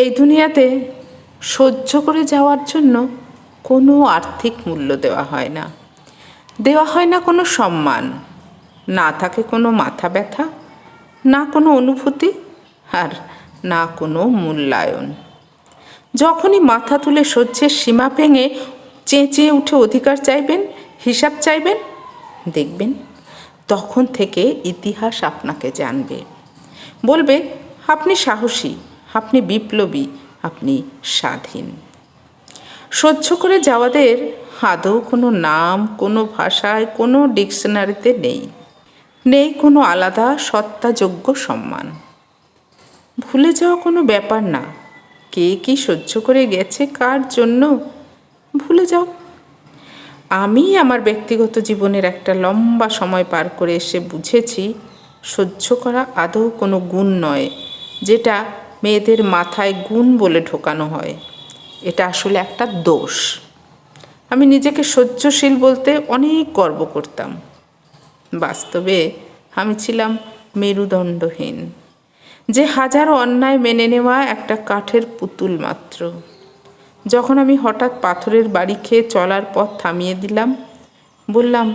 এই দুনিয়াতে সহ্য করে যাওয়ার জন্য কোনো আর্থিক মূল্য দেওয়া হয় না। দেওয়া হয় না কোনো সম্মান, না থাকে কোনো মাথা ব্যথা, না কোনো অনুভূতি আর না কোনো মূল্যায়ন। যখনই মাথা তুলে সহ্যের সীমা ভেঙে চেঁচিয়ে উঠে অধিকার চাইবেন, হিসাব চাইবেন, দেখবেন তখন থেকে ইতিহাস আপনাকে জানবে। বলবে, আপনি সাহসী আপনি বিপ্লবী, আপনি স্বাধীন। সহ্য করে যাওয়াদের আদৌ কোনো নাম, কোনো ভাষায়, কোনো ডিকশনারিতে নেই। নেই কোনো আলাদা সত্তাযোগ্য সম্মান। ভুলে যাওয়া কোনো ব্যাপার না। কে কি সহ্য করে গেছে, কার জন্য, ভুলে যাও। আমি আমার ব্যক্তিগত জীবনের একটা লম্বা সময় পার করে এসে বুঝেছি, সহ্য করা আদৌ কোনো গুণ নয়, যেটা মেয়েদের মাথায় গুণ বলে ঢোকানো হয়। এটা আসলে একটা দোষ। আমি নিজেকে সহ্যশীল বলতে অনেক গর্ব করতাম। বাস্তবে আমি ছিলাম মেরুদণ্ডহীন। যে হাজারো অন্যায় মেনে নেওয়া একটা কাঠের পুতুল মাত্র। যখন আমি হঠাৎ পাথরের বাড়ি খেয়ে চলার পথ থামিয়ে দিলাম, বললাম,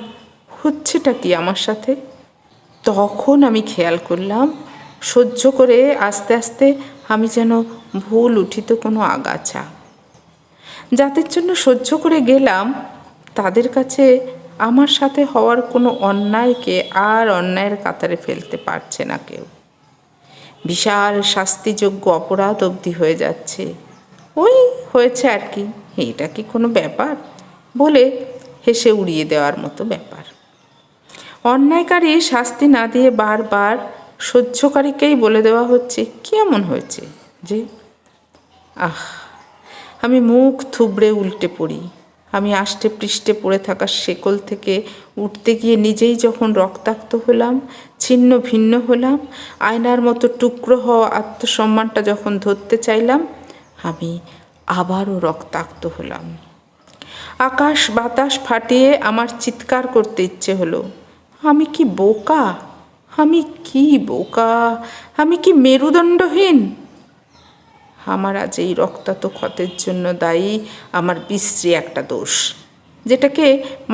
হচ্ছেটা কি আমার সাথে? তখন আমি খেয়াল করলাম সহ্য করে আস্তে আস্তে আমি যেন ভুল উঠিত কোনো আগাছা। যাদের জন্য সহ্য করে গেলাম, তাদের কাছে আমার সাথে হওয়ার কোনো অন্যায়কে আর অন্যায়ের কাতারে ফেলতে পারছে না কেউ। বিশাল শাস্তিযোগ্য অপরাধ অবধি হয়ে যাচ্ছে। ওই হয়েছে আর কি এটা কি কোনো ব্যাপার? বলে হেসে উড়িয়ে দেওয়ার মতো ব্যাপার। অন্যায়কারী শাস্তি না দিয়ে বারবার সহ্যকারীকেই বলে দেওয়া হচ্ছে, কি এমন হয়েছে যে? আহ, আমি মুখ থুবড়ে উল্টে পড়ি। আমি আষ্টে পৃষ্ঠে পড়ে থাকা শেকল থেকে উঠতে গিয়ে নিজেই যখন রক্তাক্ত হলাম, ছিন্ন ভিন্ন হলাম, আয়নার মতো টুকরো হওয়া আত্মসম্মানটা যখন ধরতে চাইলাম, আমি আবারও রক্তাক্ত হলাম। আকাশ বাতাস ফাটিয়ে আমার চিৎকার করতে ইচ্ছে হলো, আমি কি বোকা? আমি কি বোকা? আমি কি মেরুদণ্ডহীন? আমার আজ এই রক্তাক্ত ক্ষতের জন্য দায়ী আমার বিশ্রী একটা দোষ, যেটাকে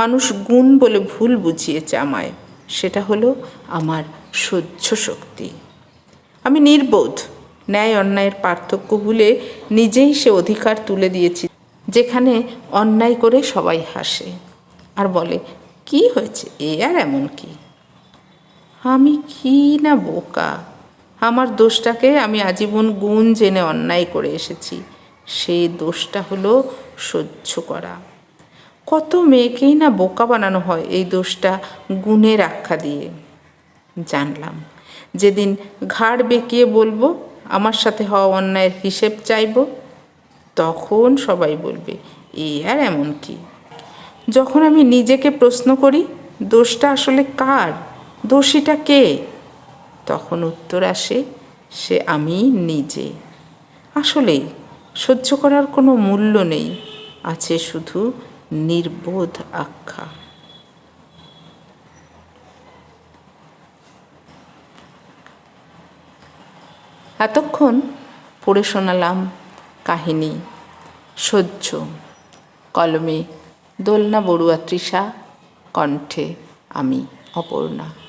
মানুষ গুণ বলে ভুল বুঝিয়েছে আমায়। সেটা হলো আমার সহ্য শক্তি। আমি নির্বোধ, ন্যায় অন্যায়ের পার্থক্য ভুলে নিজেই সে অধিকার তুলে দিয়েছি, যেখানে অন্যায় করে সবাই হাসে। আর বলে, কি হয়েছে? এ আর এমন কি? আমি কি না বোকা? আমার দোষটাকে আমি আজীবন গুণ জেনে অন্যায় করে এসেছি। সেই দোষটা হলো সহ্য করা। কত মেয়েকেই না বোকা বানানো হয় এই দোষটা গুণের আখ্যা দিয়ে। জানলাম, যেদিন ঘাড় বেঁকিয়ে বলব, আমার সাথে হওয়া অন্যায়ের হিসেব চাইব? তখন সবাই বলবে, এ আর এমন কি যখন আমি নিজেকে প্রশ্ন করি, দোষটা আসলে কার? দোষীটা কে? তখন উত্তর আসে, সে আমি নিজে। আসলেই সহ্য করার কোনো মূল্য নেই, আছে শুধু নির্বোধ আখ্যা। এতক্ষণ পড়ে শোনালাম কাহিনী, সহ্য, কলমে দোলনা বড়ুয়া তৃষা, কণ্ঠে আমি অপর্ণা।